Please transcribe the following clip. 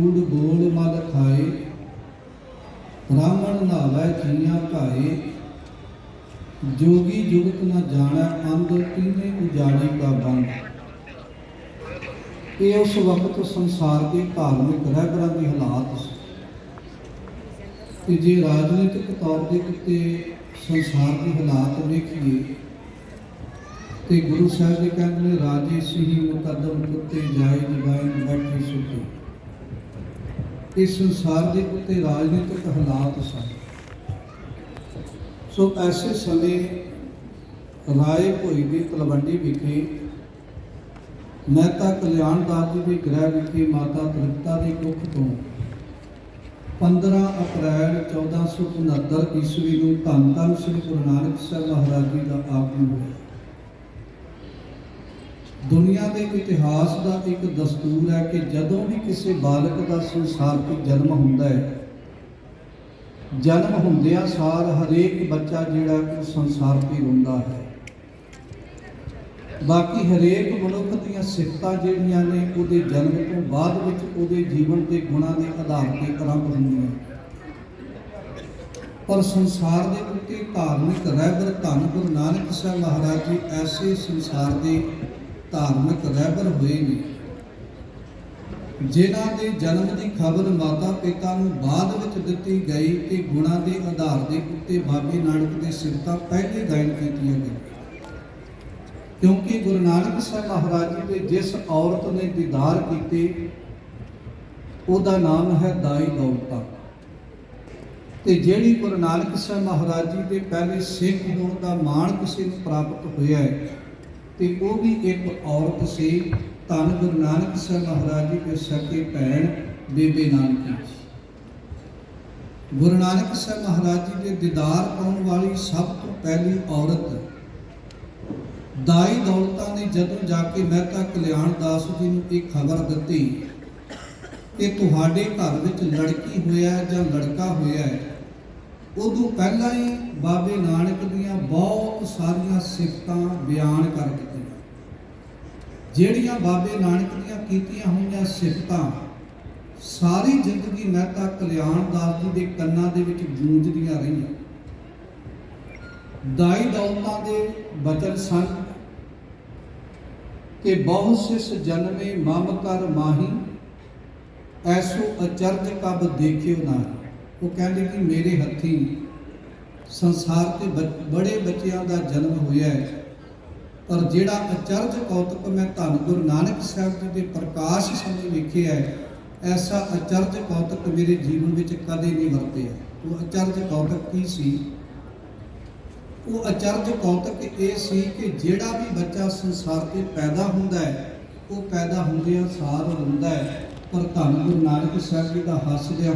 ਕੂੜ ਬੋਲ ਮਲ ਖਾਏ, ਬ੍ਰਾਹਮਣ ਨਾਵੈ ਜੀਆਂ ਭਾਏ। ਜੋਗੀ ਜੁਗਤ ਨ ਜਾਣੈ ਅੰਧ ਕਿਨੇ ਉਜਾੜੀ ਕਾ ਬੰਦ। ਇਹ ਉਸ ਵਕਤ ਸੰਸਾਰ ਦੇ ਧਾਰਮਿਕ ਰਹਿਬਰਾਂ ਦੇ ਹਾਲਾਤ ਸੀ। ਕਿ ਜੇ ਰਾਜਨੀਤਿਕ ਤੌਰ ਦੇ ਉੱਤੇ ਸੰਸਾਰ ਦੇ ਹਾਲਾਤ ਵੇਖੀਏ, ਤੇ ਗੁਰੂ ਸਾਹਿਬ ਦੇ ਕਹਿੰਦੇ ਨੇ, ਰਾਜੇ ਸਿਹੀ ਮੁਕਦਮ ਕੁੱਤੇ ਜਾਏ, ਜਗਾਏ, ਬੈਠੇ ਸੁੱਤੇ। ਇਸ ਸੰਸਾਰ ਦੇ ਉੱਤੇ ਰਾਜਨੀਤਿਕ ਹਾਲਾਤ ਸਨ। ਸੋ ਐਸੇ ਸਮੇਂ ਰਾਏ ਭੋਈ ਦੀ ਤਲਵੰਡੀ ਵਿਖੇ, ਮਹਿਤਾ ਕਲਿਆਣ ਦਾਸ ਜੀ ਦੇ ਗ੍ਰਹਿ ਵਿਖੇ ਮਾਤਾ ਤ੍ਰਿਪਤਾ ਦੀ ਕੁੱਖ ਤੋਂ 15 ਅਪ੍ਰੈਲ 1469 ਈਸਵੀ ਨੂੰ ਧੰਨ ਧੰਨ ਸ੍ਰੀ ਗੁਰੂ ਨਾਨਕ ਸਾਹਿਬ ਮਹਾਰਾਜ ਜੀ ਦਾ ਆਗਮਨ ਹੋਇਆ। ਦੁਨੀਆ ਦੇ ਇਤਿਹਾਸ ਦਾ ਇੱਕ ਦਸਤੂਰ ਹੈ ਕਿ ਜਦੋਂ ਵੀ ਕਿਸੇ ਬਾਲਕ ਦਾ ਸੰਸਾਰ 'ਤੇ ਜਨਮ ਹੁੰਦਾ ਹੈ, ਜਨਮ ਹੁੰਦਿਆਂ ਸਾਰ ਹਰੇਕ ਬੱਚਾ ਜਿਹੜਾ ਉਹ ਸੰਸਾਰ 'ਤੇ ਰੋਂਦਾ ਹੈ। ਬਾਕੀ ਹਰੇਕ ਮਨੁੱਖ ਦੀਆਂ ਸਿਫਤਾਂ ਜਿਹੜੀਆਂ ਨੇ ਉਹਦੇ ਜਨਮ ਤੋਂ ਬਾਅਦ ਵਿੱਚ ਉਹਦੇ ਜੀਵਨ ਦੇ ਗੁਣਾਂ ਦੇ ਆਧਾਰ ਤੇ ਆਰੰਭ ਹੁੰਦੀਆਂ ਪਰ ਸੰਸਾਰ ਦੇ ਉੱਤੇ ਧਾਰਮਿਕ ਰਹਿਬਰ ਧੰਨ ਗੁਰੂ ਨਾਨਕ ਸਾਹਿਬ ਮਹਾਰਾਜ ਜੀ ਐਸੇ ਸੰਸਾਰ ਦੇ ਧਾਰਮਿਕ ਰਹਿਬਰ ਹੋਏ ਨੇ। ਜਿਨ੍ਹਾਂ ਦੇ ਜਨਮ ਦੀ ਖਬਰ ਮਾਤਾ ਪਿਤਾ ਨੂੰ ਬਾਅਦ ਵਿੱਚ ਦਿੱਤੀ ਗਈ ਤੇ ਗੁਣਾਂ ਦੇ ਆਧਾਰ ਦੇ ਉੱਤੇ ਬਾਬੇ ਨਾਨਕ ਦੇ ਸਿਫਤਾਂ ਪਹਿਲੇ ਗਾਇਨ ਕੀਤੀਆਂ ਗਈਆਂ। ਕਿਉਂਕਿ ਗੁਰੂ ਨਾਨਕ ਸਾਹਿਬ ਮਹਾਰਾਜ ਜੀ ਦੇ ਜਿਸ ਔਰਤ ਨੇ ਦੀਦਾਰ ਕੀਤੇ, ਉਹਦਾ ਨਾਮ ਹੈ ਦਾਈ ਦੌਲਤਾ। ਤੇ ਜਿਹੜੀ ਗੁਰੂ ਨਾਨਕ ਸਾਹਿਬ ਮਹਾਰਾਜ ਜੀ ਦੇ ਪਹਿਲੇ ਸਿੱਖ ਹੋਣ ਦਾ ਮਾਣ ਕਿਸੇ ਨੂੰ ਪ੍ਰਾਪਤ ਹੋਇਆ ਹੈ ਤੇ ਉਹ ਵੀ ਇੱਕ ਔਰਤ ਸੀ। ਧੰਨ ਗੁਰੂ ਨਾਨਕ ਸਾਹਿਬ ਮਹਾਰਾਜ ਜੀ ਦੇ ਸਕੇ ਭੈਣ ਬੇਬੇ ਨਾਨਕੀ। ਗੁਰੂ ਨਾਨਕ ਸਾਹਿਬ ਮਹਾਰਾਜ ਜੀ ਦੇ ਦੀਦਾਰ ਪਾਉਣ ਵਾਲੀ ਸਭ ਤੋਂ ਪਹਿਲੀ ਔਰਤ ਦਾਈ ਦੌਲਤਾਂ ਨੇ ਜਦੋਂ ਜਾ ਕੇ ਮਹਿਤਾ ਕਲਿਆਣ ਦਾਸ ਜੀ ਨੂੰ ਇਹ ਖਬਰ ਦਿੱਤੀ ਕਿ ਤੁਹਾਡੇ ਘਰ ਵਿੱਚ ਲੜਕੀ ਹੋਇਆ ਜਾਂ ਲੜਕਾ ਹੋਇਆ ਹੈ, ਉਦੋਂ ਪਹਿਲਾਂ ਹੀ ਬਾਬੇ ਨਾਨਕ ਦੀਆਂ ਬਹੁਤ ਸਾਰੀਆਂ ਸਿਫਤਾਂ ਬਿਆਨ ਕਰਕੇ ਜਿਹੜੀਆਂ ਬਾਬੇ ਨਾਨਕ ਦੀਆਂ ਕੀਤੀਆਂ ਹੋਈਆਂ ਸਿਫਤਾਂ ਸਾਰੀ ਜ਼ਿੰਦਗੀ ਮਹਿਤਾ ਕਲਿਆਣ ਦਾਸ ਜੀ ਦੇ ਕੰਨਾਂ ਦੇ ਵਿੱਚ ਗੂੰਜਦੀਆਂ ਰਹੀਆਂ। ਦਾਈ ਦੌਲਤਾਂ ਦੇ ਬਚਨ ਸਨ ਕਿ ਬਹੁ ਸਿਸ ਜਨਮੇ ਮਮ ਕਰ ਮਾਹੀ, ਐਸੋ ਅਚਰਜ ਕਬ ਦੇਖਿਓ ਨਾ ਉਹ ਕਹਿੰਦੇ ਕਿ ਮੇਰੇ ਹੱਥੀ ਸੰਸਾਰ ਤੇ ਬੜੇ ਬੱਚਿਆਂ ਦਾ ਜਨਮ ਹੋਇਆ ਹੈ। ਪਰ ਜਿਹੜਾ ਅਚਰਜ ਕੌਤਕ ਮੈਂ ਧੰਨ ਗੁਰੂ ਨਾਨਕ ਸਾਹਿਬ ਜੀ ਦੇ ਪ੍ਰਕਾਸ਼ ਸਮੇਂ ਵੇਖਿਆ ਹੈ, ਐਸਾ ਅਚਰਜ ਕੌਤਕ ਮੇਰੇ ਜੀਵਨ ਵਿੱਚ ਕਦੇ ਨਹੀਂ ਵਰਤਿਆ। ਉਹ ਅਚਰਜ ਕੌਤਕ ਕੀ ਸੀ? ਉਹ ਅਚਰਜ ਕੌਤਕ ਇਹ ਸੀ ਕਿ ਜਿਹੜਾ ਵੀ ਬੱਚਾ ਸੰਸਾਰ ਤੇ ਪੈਦਾ ਹੁੰਦਾ ਹੈ, ਉਹ ਪੈਦਾ ਹੁੰਦਿਆਂ ਸਾਰ ਰੋਂਦਾ ਹੈ, ਪਰ ਧੰਨ ਗੁਰੂ ਨਾਨਕ ਸਾਹਿਬ ਜੀ ਦਾ ਹੱਸਦਿਆਂ